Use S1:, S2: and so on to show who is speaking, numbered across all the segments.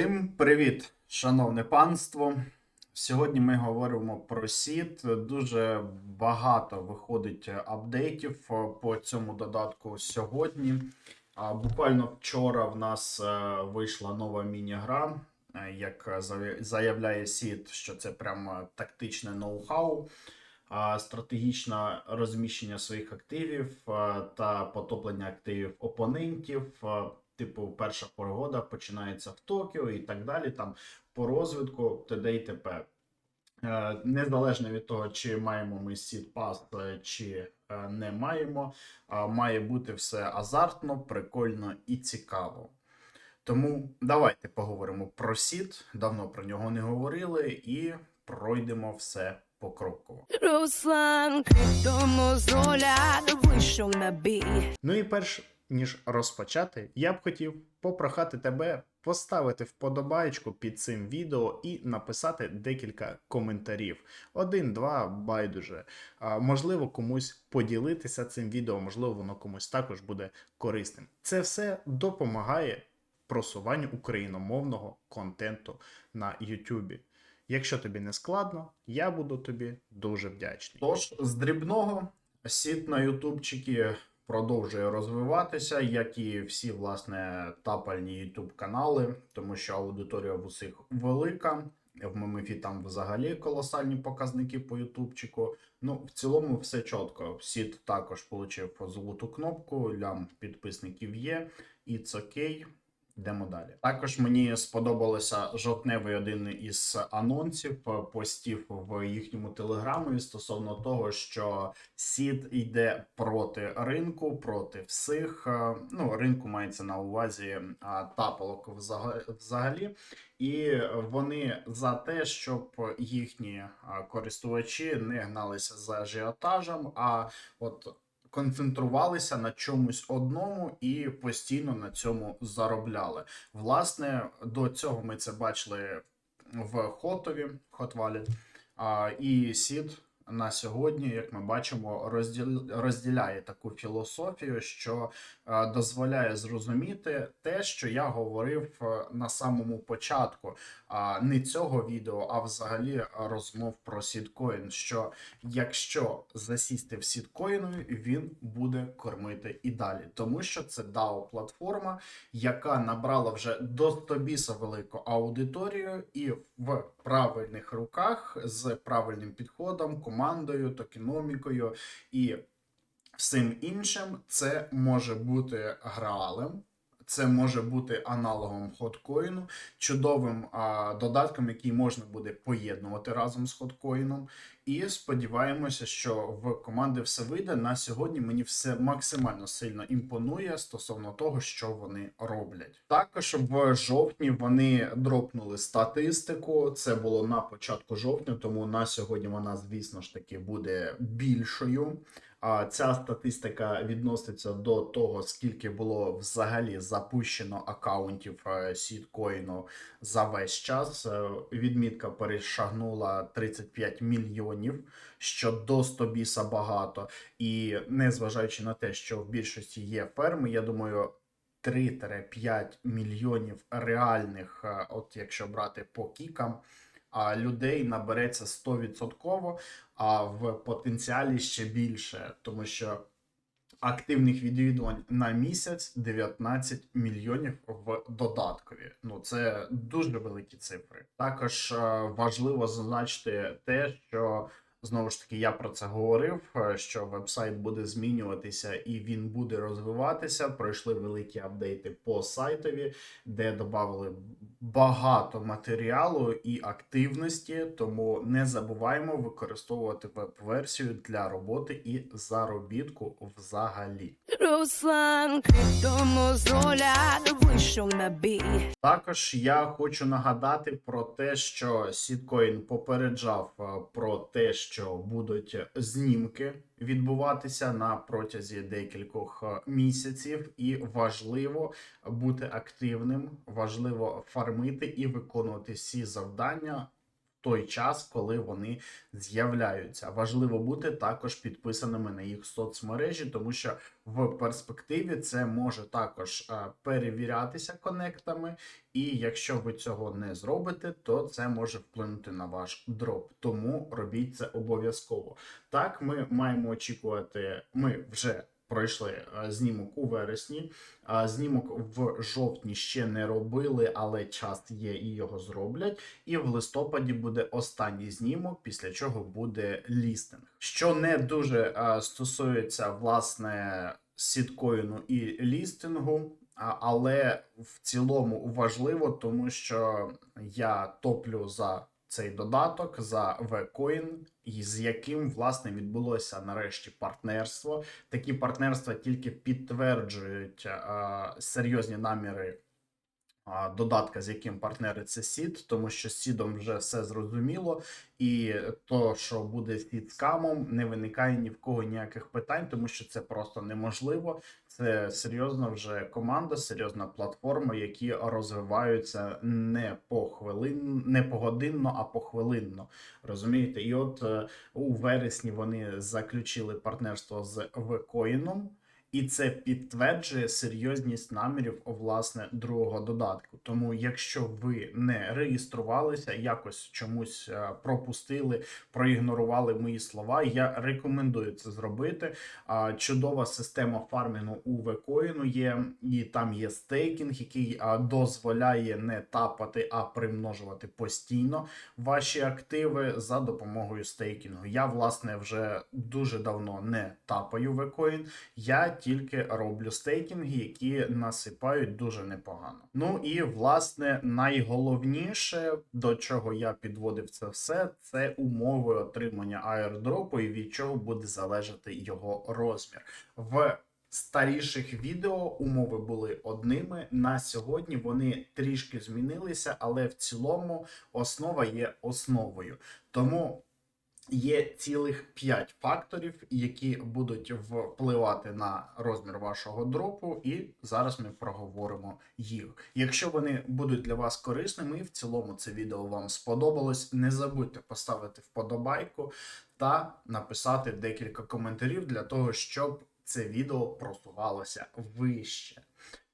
S1: Всім привіт, шановне панство. Сьогодні ми говоримо про сіт. Дуже багато виходить апдейтів е, по цьому додатку сьогодні. А Буквально вчора в нас е, вийшла нова міні-гра, е, як заявляє Сіт, що це прямо тактичне ноу-хау, стратегічне розміщення своїх активів е, та потоплення активів опонентів. Е, Типу, перша пригода починається в Токіо і так далі. Там по розвитку т.д. і т.п. Е, Незалежно від того, чи маємо ми сіт пас, чи е, не маємо, має бути все азартно, прикольно і цікаво. Тому давайте поговоримо про сіт. Давно про нього не говорили, і пройдемо все покроково.
S2: Руслан криптомозоля вийшов на бій.
S1: Ну і перш ніж розпочати, я б хотів попрохати тебе поставити вподобаєчку під цим відео і написати декілька коментарів. Один, два, байдуже. А, можливо, комусь поділитися цим відео, можливо, воно комусь також буде корисним. Це все допомагає просуванню україномовного контенту на YouTube. Якщо тобі не складно, я буду тобі дуже вдячний. Тож, з дрібного сіт на ютубчики продовжує розвиватися, як і всі власне тапальні ютуб канали, тому що аудиторія в усіх велика. В Мемефі там взагалі колосальні показники по ютубчику. Ну, в цілому все чітко. Сіт також отримав золоту кнопку, лям підписників є, і окей. Йдемо далі. Також мені сподобалося жовтневий один із анонсів е, постів в їхньому телеграмі стосовно того, що сід йде проти ринку, проти всіх. Е, Ну, ринку мається на увазі а, тапалок взагалі. І вони за те, щоб їхні користувачі не гналися за ажіотажем, а от концентрувалися на чомусь одному і постійно на цьому заробляли. Власне, до цього ми це бачили в Хотові, Хотвалі і Сід на сьогодні, як ми бачимо, розділ, розділяє таку філософію, що е, дозволяє зрозуміти те, що я говорив е, на самому початку не цього відео, а взагалі розмов про сіткоін. Що якщо засісти в сіткоїну, він буде кормити і далі, тому що це DAO платформа, яка набрала вже до тобіса велику аудиторію, і в правильних руках з правильним підходом, командою, токеномікою і всім іншим, це може бути граалем. Це може бути аналогом хоткоїну, чудовим а, додатком, який можна буде поєднувати разом з хоткоїном. І сподіваємося, що в команди все вийде. На сьогодні мені все максимально сильно імпонує стосовно того, що вони роблять. Також в жовтні вони дропнули статистику. Це було на початку жовтня, тому на сьогодні вона, звісно ж таки, буде більшою. А ця статистика відноситься до того, скільки було взагалі запущено акаунтів е, сіткоїну за весь час. Е, Відмітка перешагнула 35 мільйонів, що до 100 біса багато. І незважаючи на те, що в більшості є ферми, я думаю. 3-5 мільйонів реальних, е, от якщо брати по кікам, а людей набереться 100%, а в потенціалі ще більше, тому що активних відвідувань на місяць 19 мільйонів в додаткові. Ну це дуже великі цифри. Також е, важливо зазначити те, що знову ж таки я про це говорив. е, Що вебсайт буде змінюватися і він буде розвиватися. Пройшли великі апдейти по сайтові, де додали багато матеріалу і активності. Тому не забуваємо використовувати веб-версію для роботи і заробітку взагалі.
S2: Руслан криптомозоля вийшов на бій.
S1: Також я хочу нагадати про те, що Сіткоін попереджав е, про те, що будуть знімки відбуватися на протязі декількох е, місяців, і важливо бути активним, важливо фармити і виконувати всі завдання. Той час, коли вони з'являються. Важливо бути також підписаними на їх соцмережі, тому що в перспективі це може також е, перевірятися конектами, і якщо ви цього не зробите, то це може вплинути на ваш дроп. Тому робіть це обов'язково. Так, ми маємо очікувати. Ми вже пройшли е, знімок у вересні. Знімок в жовтні ще не робили, але час є і його зроблять. І в листопаді буде останній знімок, після чого буде лістинг. Що не дуже стосується власне сіткоїну і лістингу. Але в цілому важливо, тому що я топлю за цей додаток за Vcoin, з яким власне відбулося нарешті партнерство. Такі партнерства тільки підтверджують а, серйозні наміри додатка, з яким партнери це сід, тому що сідом вже все зрозуміло, і то, що буде сід з камом, не виникає ні в кого ніяких питань, тому що це просто неможливо. Це серйозна вже команда, серйозна платформа, які розвиваються не по хвилин, не погодинно, а похвилинно. Розумієте? І от е, у вересні вони заключили партнерство з Вкоїном. І це підтверджує серйозність намірів власне другого додатку. Тому, якщо ви не реєструвалися, якось чомусь е, пропустили, проігнорували мої слова, я рекомендую це зробити. Чудова система фармінгу у Вкоїну є, і там є стейкінг, який дозволяє не тапати, а примножувати постійно ваші активи за допомогою стейкінгу. Я власне вже дуже давно не тапаю Вкоін. Я тільки роблю стейкінги, які насипають дуже непогано. Ну і власне найголовніше, до чого я підводив це все, це умови отримання аірдропу і від чого буде залежати його розмір. В старіших відео умови були одними. На сьогодні вони трішки змінилися, але в цілому основа є основою. Тому є цілих 5 факторів, які будуть впливати на розмір вашого дропу, і зараз ми проговоримо їх. Якщо вони будуть для вас корисними, і в цілому це відео вам сподобалось, не забудьте поставити вподобайку та написати декілька коментарів для того, щоб це відео просувалося вище.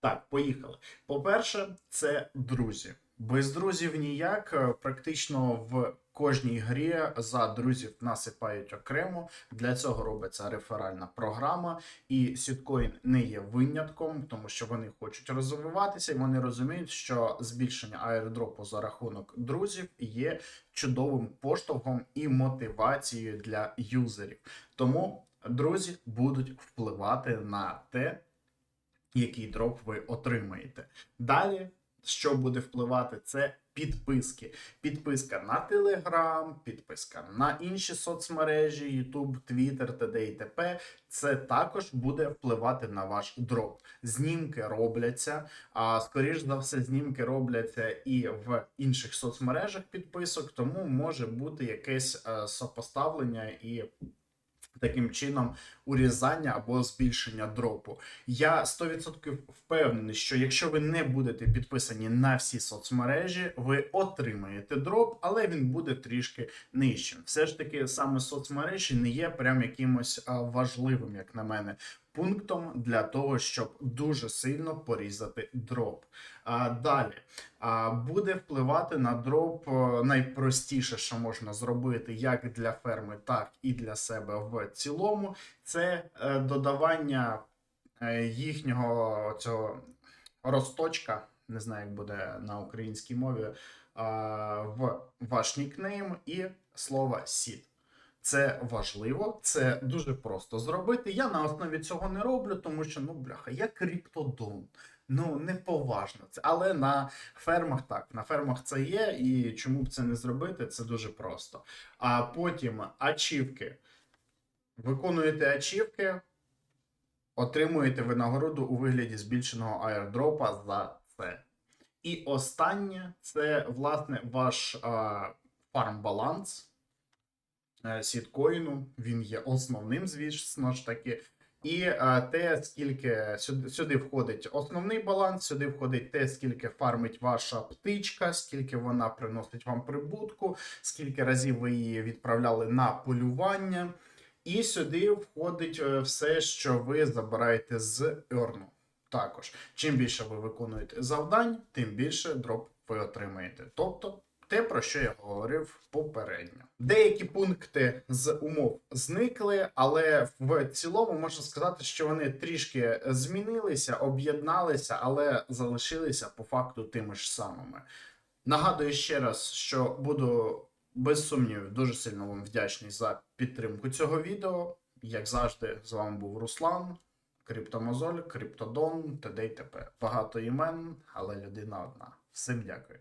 S1: Так, поїхали. По-перше, це друзі. Без друзів ніяк. Практично в кожній грі за друзів насипають окремо. Для цього робиться реферальна програма, і Сіткоін не є винятком, тому що вони хочуть розвиватися, і вони розуміють, що збільшення аірдропу за рахунок друзів є чудовим поштовхом і мотивацією для юзерів. Тому друзі будуть впливати на те, який дроп ви отримаєте. Далі, що буде впливати, це підписки. Підписка на Telegram, підписка на інші соцмережі, YouTube, Twitter, т.д. і т.п. Це також буде впливати на ваш дроп. Знімки робляться, а скоріш за все, знімки робляться і в інших соцмережах підписок, тому може бути якесь е, сопоставлення і таким чином урізання або збільшення дропу. Я 100% впевнений, що якщо ви не будете підписані на всі соцмережі, ви отримаєте дроп, але він буде трішки нижчим. Все ж таки, саме соцмережі не є прям якимось важливим, як на мене. Пунктом для того, щоб дуже сильно порізати дроп. А, далі а, буде впливати на дроп е, найпростіше, що можна зробити як для ферми, так і для себе в цілому. Це е, додавання е, їхнього цього росточка, не знаю, як буде на українській мові, в ваш нікнейм і слово сід. Це важливо, це дуже просто зробити. Я на основі цього не роблю, тому що ну бляха, я кріптодон. Ну неповажно це. Але на фермах так, на фермах це є, і чому б це не зробити? Це дуже просто. А потім ачівки. Виконуєте ачівки, отримуєте винагороду у вигляді збільшеного аірдропа за це. І останнє це власне ваш а, фарм-баланс е, сіткоїну. Він є основним, звісно ж таки. І е, те, скільки сюди, сюди входить основний баланс, сюди входить те, скільки фармить ваша птичка, скільки вона приносить вам прибутку, скільки разів ви її відправляли на полювання. І сюди входить е, все, що ви забираєте з Ерну. Також, чим більше ви виконуєте завдань, тим більше дроп ви отримаєте. Тобто, те, про що я говорив попередньо. Деякі пункти з умов зникли, але в цілому можна сказати, що вони трішки змінилися, об'єдналися, але залишилися по факту тими ж самими. Нагадую ще раз, що буду без сумнівів дуже сильно вам вдячний за підтримку цього відео. Як завжди, з вами був Руслан, Криптомозоль, Криптодон, т.д. і т.п. Багато імен, але людина одна. Всім дякую.